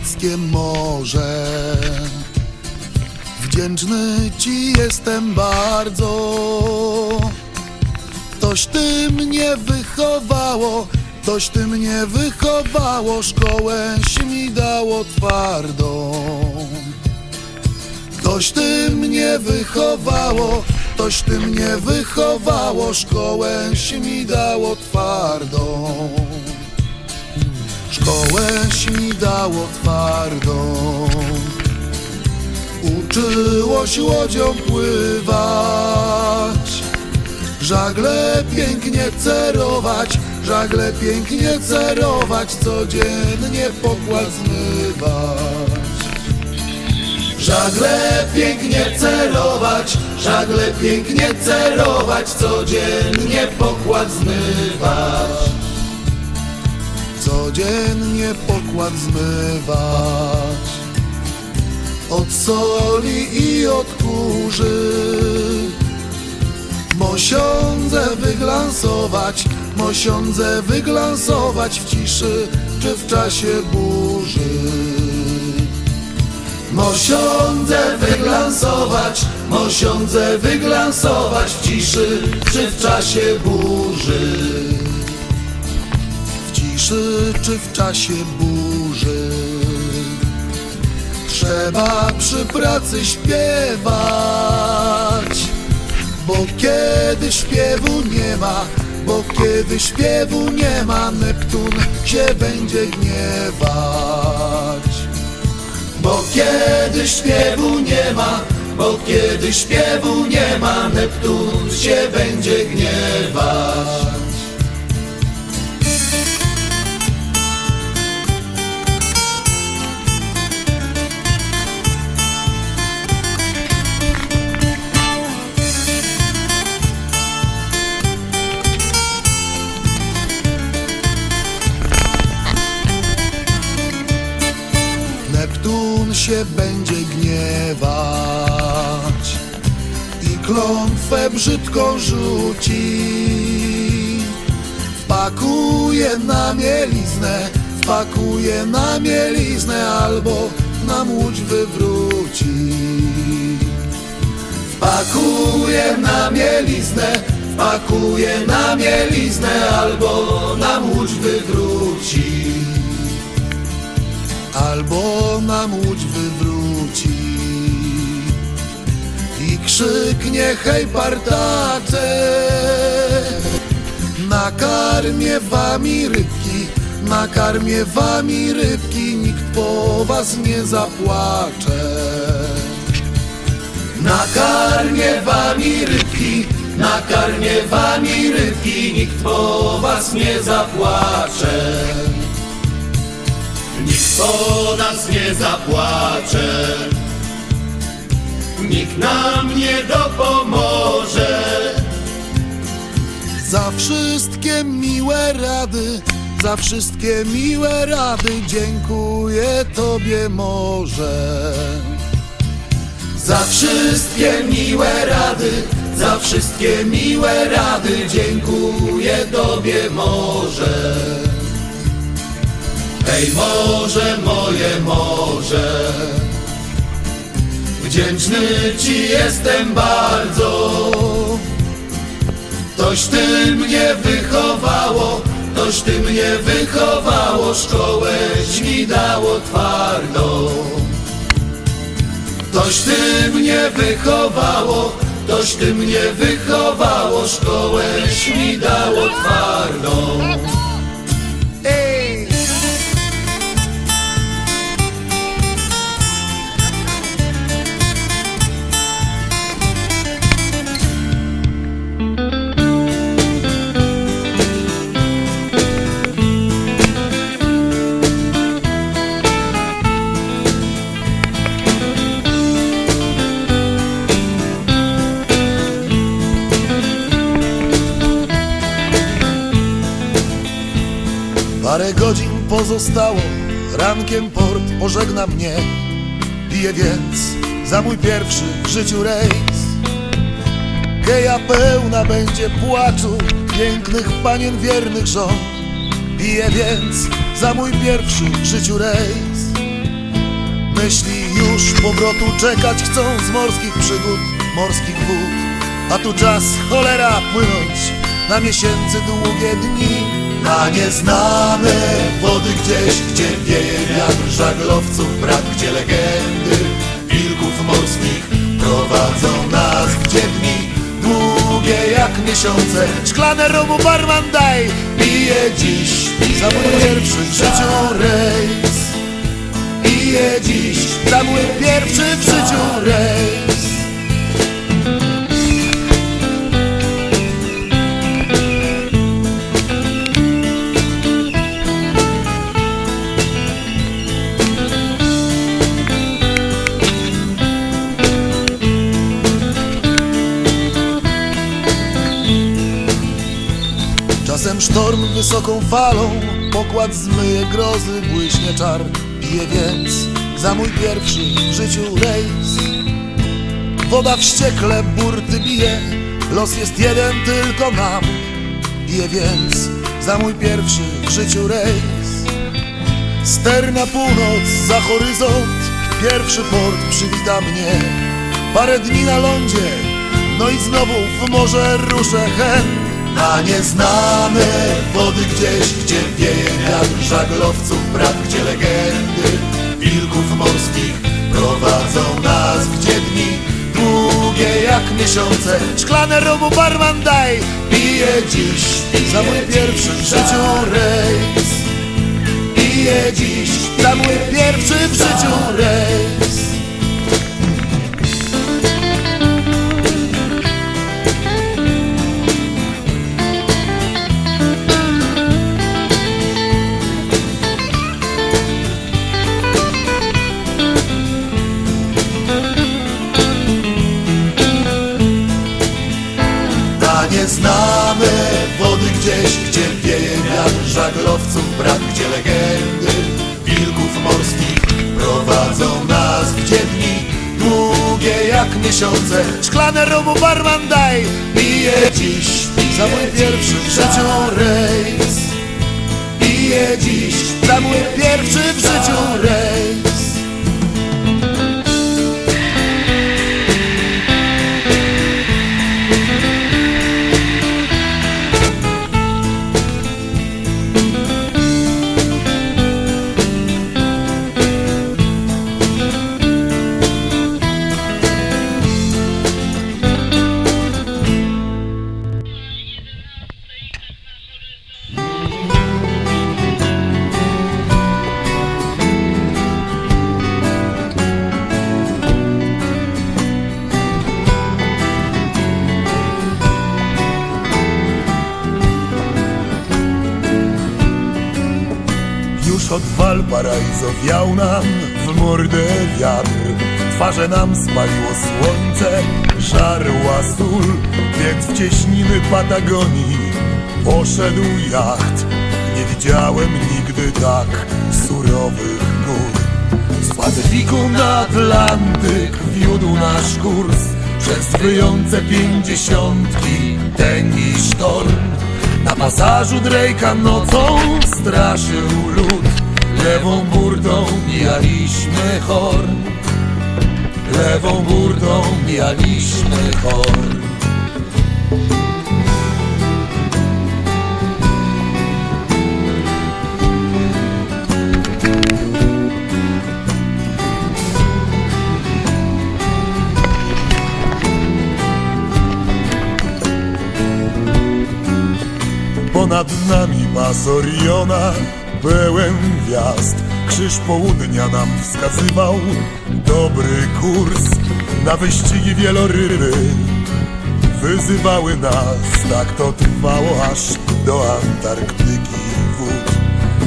bałtyckie morze. Wdzięczny Ci jestem bardzo. Toś Ty mnie wychowało, toś Ty mnie wychowało, szkołęś mi dało twardą. Toś Ty mnie wychowało, toś Ty mnie wychowało, szkołęś mi dało twardą. Szkołęś mi dało twardą. Uczyłoś łodzią pływać, żagle pięknie cerować, żagle pięknie cerować, codziennie pokład zmywać. Żagle pięknie cerować, żagle pięknie cerować, codziennie pokład zmywać. Codziennie pokład zmywać Od soli i od kurzy Mosiądze wyglansować, mosiądze wyglansować w ciszy czy w czasie burzy. Mosiądze wyglansować, mosiądze wyglansować w ciszy czy w czasie burzy. W ciszy czy w czasie burzy. Trzeba przy pracy śpiewać, bo kiedy śpiewu nie ma, bo kiedy śpiewu nie ma, Neptun się będzie gniewać. Bo kiedy śpiewu nie ma, bo kiedy śpiewu nie ma, Neptun się będzie gniewać. Brzydką rzuci. Wpakuje na mieliznę, wpakuje na mieliznę albo nam łódź wywróci. Wpakuje na mieliznę, wpakuje na mieliznę albo nam łódź wywróci albo nam łódź krzyknie hej partacze nakarmię wami rybki nakarmię wami rybki nikt po was nie zapłacze. Nakarmię wami rybki nakarmię wami rybki nikt po was nie zapłacze. Nikt po nas nie zapłacze Nikt nam nie dopomoże Za wszystkie miłe rady, za wszystkie miłe rady dziękuję Tobie może. Za wszystkie miłe rady, za wszystkie miłe rady dziękuję Tobie może. Hej morze, moje morze, wdzięczny Ci jestem bardzo. Toś Ty mnie wychowało, toś Ty mnie wychowało, szkołęś mi dało twardą. Toś Ty mnie wychowało, toś Ty mnie wychowało, szkołęś mi dało twardą. Godzin pozostało, rankiem port pożegna mnie. Piję więc za mój pierwszy w życiu rejs. Geja pełna będzie płaczu pięknych panien wiernych żon. Piję więc za mój pierwszy w życiu rejs. Jeśli już powrotu czekać chcą z morskich przygód, morskich wód A tu czas cholera płynąć na miesięcy długie dni Na nieznane wody gdzieś, gdzie wieje wiatr żaglowców brak Gdzie legendy wilków morskich prowadzą nas Gdzie dni długie jak miesiące. Szklane romu barman daj, piję dziś Za mój pierwszy w życiu rejs. Piję dziś za mój pierwszy w życiu rejs falą Pokład zmyje grozy, błyśnie czar. Piję więc za mój pierwszy w życiu rejs. Woda wściekle burty bije Los jest jeden, tylko nam. Piję więc za mój pierwszy w życiu rejs. Ster na północ, za horyzont. Pierwszy port przywita mnie. Parę dni na lądzie No i znowu w morze ruszę chęt Na nieznane wody gdzieś Gdzie wieje wiatr żaglowców brak Gdzie legendy wilków morskich Prowadzą nas Gdzie dni długie jak miesiące. Szklane romu barman daj Piję dziś za mój pierwszy w życiu rejs. Piję dziś za mój pierwszy w życiu rejs miesiące. Szklane romu barman daj, piję dziś za mój pierwszy w życiu rejs. Piję dziś za mój pierwszy w życiu rejs. Wiał nam w mordę wiatr. Twarze nam spaliło słońce, żarła sól Więc w cieśniny Patagonii poszedł jacht. Nie widziałem nigdy tak surowych gór. Z Pacyfiku na Atlantyk wiódł nasz kurs. Przez wyjące pięćdziesiątki tęgi sztorm. Na pasażu Drake'a nocą straszył Lewą burtą mijaliśmy horn Lewą burtą mijaliśmy horn Ponad nami pas Oriona pełen gwiazd. Krzyż południa nam wskazywał dobry kurs. Na wyścigi wieloryby wyzywały nas. Tak to trwało aż do Antarktyki wód.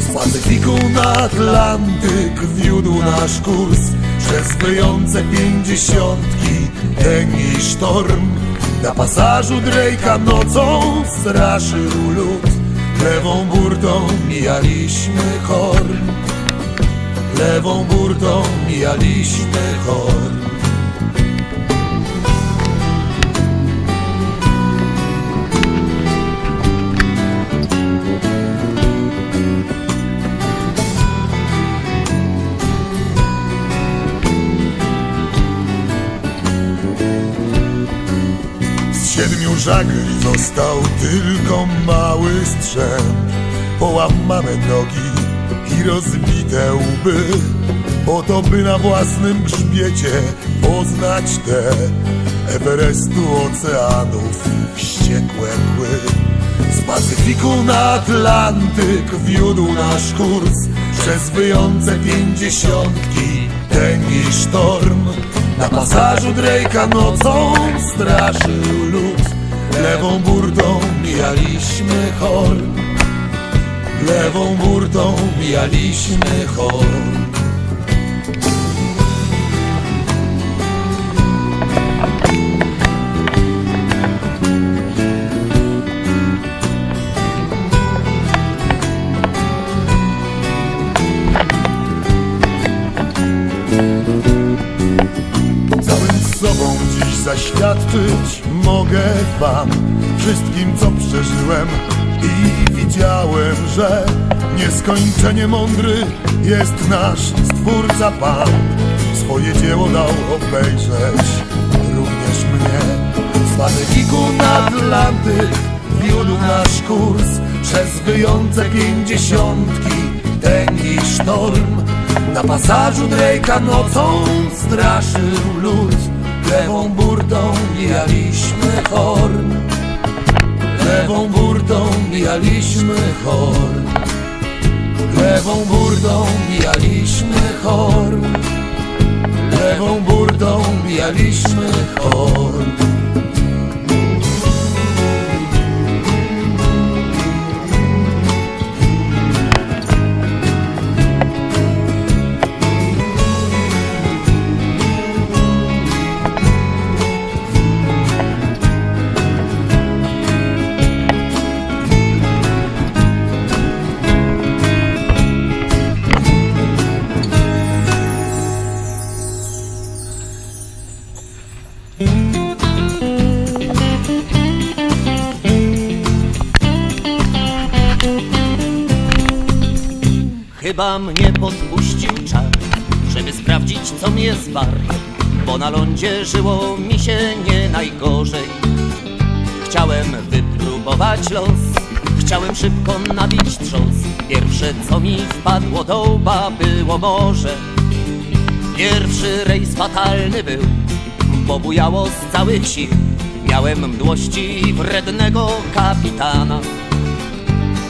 Z Pacyfiku na Atlantyk wiódł nasz kurs. Przez wyjące pięćdziesiątki tęgi sztorm. Na pasażu Drake'a nocą straszył lód Lewą burtą mijaliśmy horn. Lewą burtą mijaliśmy horn żagli został tylko mały strzęp Połamane nogi i rozbite łby. Po to by na własnym grzbiecie poznać te Everestu oceanów wściekłe kły Z Pacyfiku na Atlantyk wiódł nasz kurs. Przez wyjące pięćdziesiątki tęgi sztorm. Na pasażu Drake'a nocą straszył Lewą burtą mijaliśmy horn Lewą burtą mijaliśmy horn Całym sobą dziś zaświadczyć mogę wam Wszystkim co przeżyłem i widziałem, że Nieskończenie mądry jest nasz Stwórca Pan. Swoje dzieło dał obejrzeć również mnie. Z Pacyfiku na Atlantyk wiódł nasz kurs Przez wyjące pięćdziesiątki. Tęgi sztorm Na pasażu Drake'a nocą straszył lód Lewą burtą mijaliśmy horn Lewą burtą mijaliśmy horn Lewą burtą mijaliśmy horn Lewą burtą mijaliśmy horn Chyba mnie podpuścił czar, żeby sprawdzić co mnie wart Bo na lądzie żyło mi się nie najgorzej. Chciałem wypróbować los, chciałem szybko nabić trzos Pierwsze co mi wpadło do łba było morze. Pierwszy rejs fatalny był, bo bujało z całych sił. Miałem mdłości wrednego kapitana.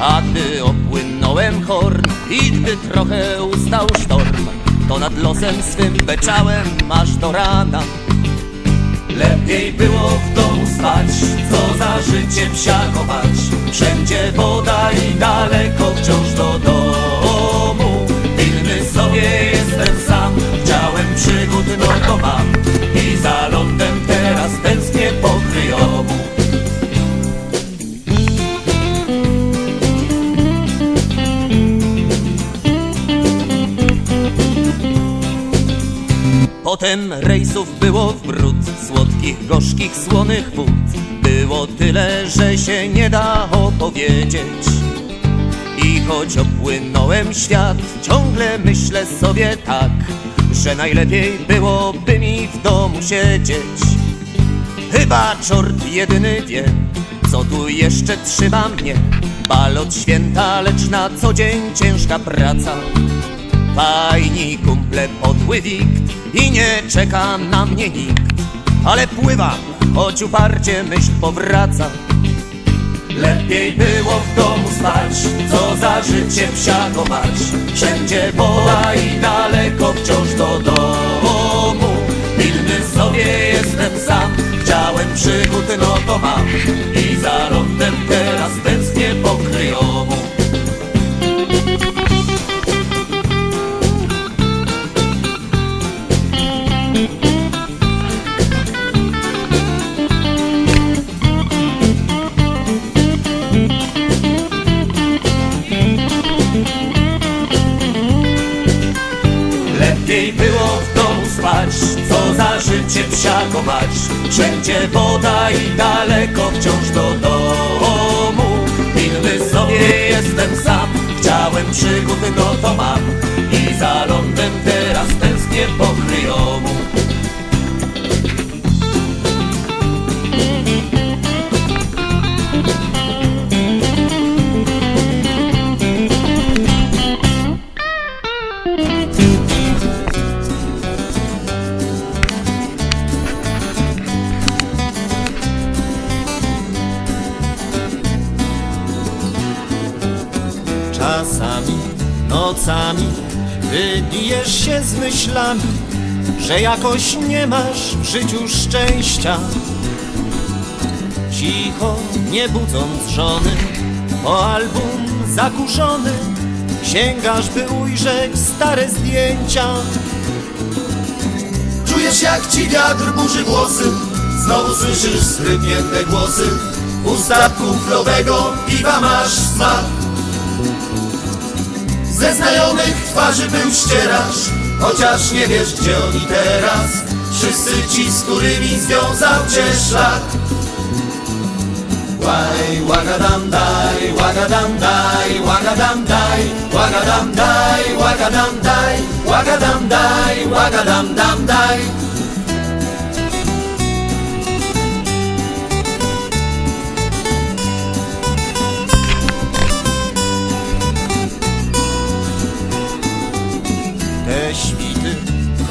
A gdy opłynąłem horn i gdy trochę ustał sztorm, to nad losem swym beczałem aż do rana. Lepiej było w domu spać, co za życie psia. Wszędzie woda i daleko wciąż do domu. Pilny sobie jestem sam, chciałem przygód, no to mam. Potem rejsów było w bród, słodkich, gorzkich, słonych wód. Było tyle, że się nie da opowiedzieć. I choć opłynąłem świat, ciągle myślę sobie tak, że najlepiej byłoby mi w domu siedzieć. Chyba czort jedyny wie, co tu jeszcze trzyma mnie. Bal od święta, lecz na co dzień ciężka praca. Fajni kumple podły wikt i nie czeka na mnie nikt. Ale pływam, choć uparcie myśl powraca. Lepiej było w domu spać, co za życie psia kopać Wszędzie woda i daleko wciąż do domu. Pilny sobie jestem sam, chciałem przygód, no to mam. I za Wszędzie woda i daleko wciąż do domu. Pilny sobie jestem sam, chciałem przygód, no to mam jakoś nie masz w życiu szczęścia. Cicho, nie budząc żony, po album zakurzony, sięgasz by ujrzeć stare zdjęcia. Czujesz jak ci wiatr burzy włosy Znowu słyszysz skrypnięte głosy W ustach kuflowego piwa masz smak Ze znajomych twarzy był ścierasz Chociaż nie wiesz gdzie oni teraz Wszyscy ci, z którymi związał cię szlak Łaj, łagadam daj, łagadam daj, łagadam daj, łagadam daj, łagadam daj, łagadam daj, łagadam dam daj.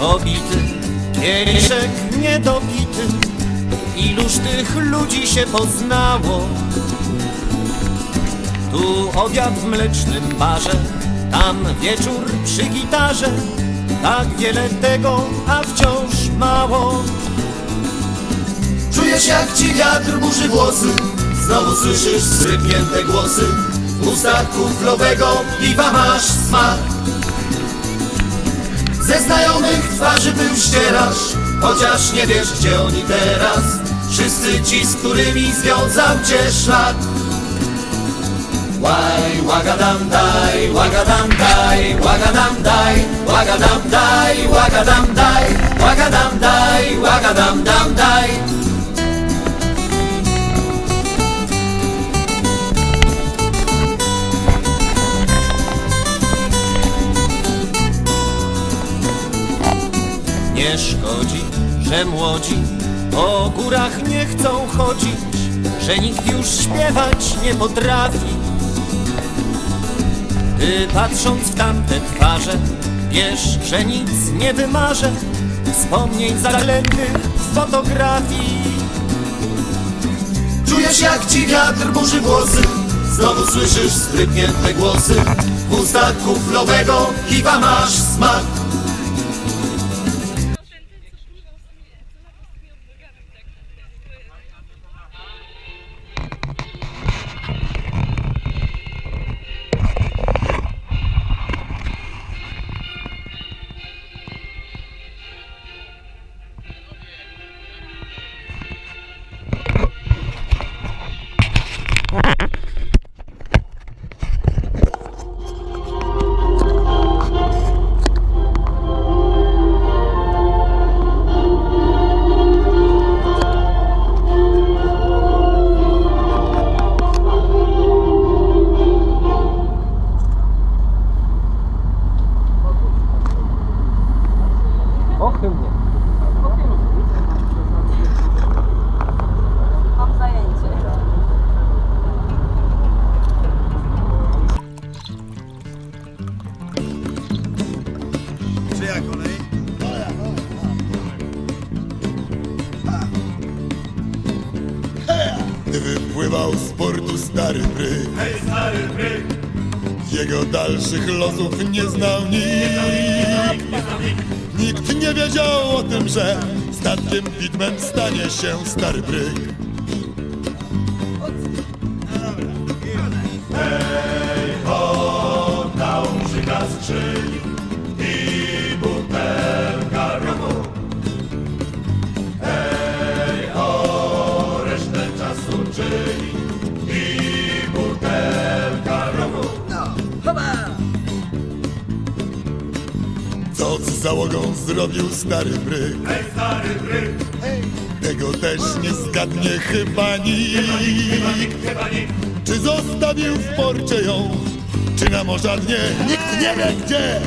Kobity, kieliszek niedobity. Iluż tych ludzi się poznało. Tu obiad w mlecznym barze Tam wieczór przy gitarze. Tak wiele tego, a wciąż mało. Czujesz jak ci wiatr burzy włosy. Znowu słyszysz skrypnięte głosy. W ustach kuflowego piwa masz smak Ze znajomych twarzy był ścierasz Chociaż nie wiesz gdzie oni teraz Wszyscy ci, z którymi związał cię szlak Łaj, łagadam daj, łagadam daj, łagadam daj, łagadam daj, łagadam daj, łagadam daj, łagadam dam daj. Szkodzi, że młodzi po górach nie chcą chodzić, że nikt już śpiewać nie potrafi. Ty patrząc w tamte twarze, wiesz, że nic nie wymarzę wspomnień zaległych w fotografii. Czujesz jak ci wiatr burzy włosy Znowu słyszysz skrypnięte głosy W ustach kuflowego piwa masz smak Jego dalszych losów nie znał nikt. Nikt nie wiedział o tym, że statkiem Pitman stanie się stary bryk z załogą zrobił stary bryk. Hej stary bryk, Tego też nie zgadnie chyba nikt. Chyba nikt. Czy zostawił w porcie ją? Czy na morza dnie Nikt nie wie gdzie.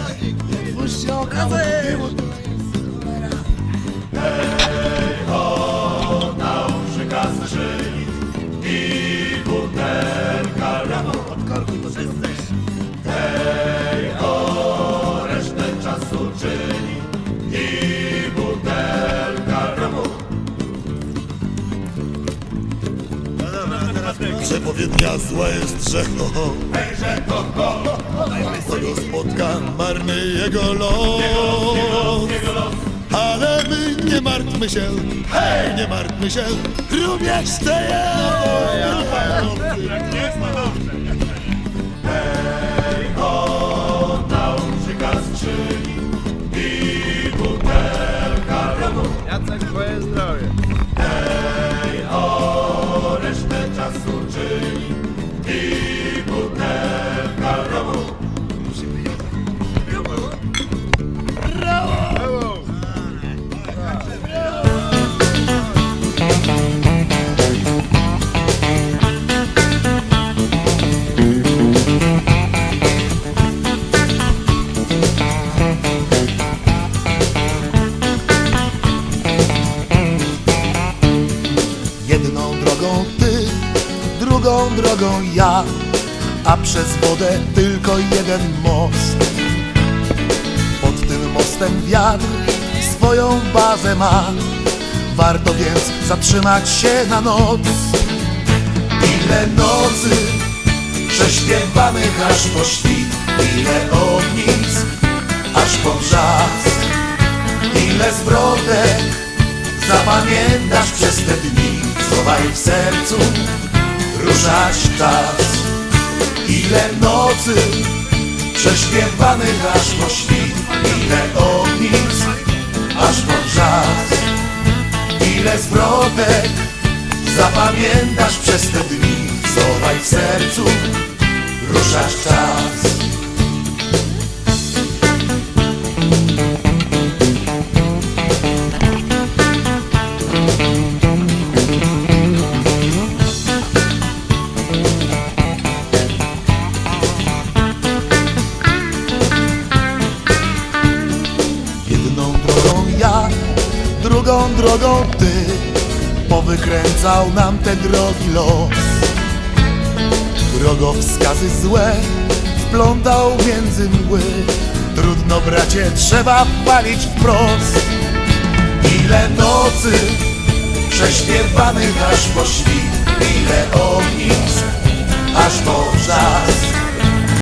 Dał Przepowiednia zła jest, ho. Kogo spotka marny jego los. Ale my nie martwmy się, hej, nie martwmy się Również te Jacek, jeden most. Pod tym mostem wiatr swoją bazę ma. Warto więc zatrzymać się na noc. Ile nocy prześpiewanych aż po świt Ile ognisk aż po brzask Ile zwrotek zapamiętasz przez te dni. Schowaj w sercu, ruszać czas. Ile nocy prześpiewanych aż po świt Ile ognisk aż po brzask Ile zwrotek zapamiętasz przez te dni? Schowaj w sercu, ruszać czas Powykręcał nam te drogi los. Drogowskazy złe wplątał między mgły. Trudno bracie, trzeba palić wprost. Ile nocy prześpiewanych aż po świt Ile ognisk aż po czas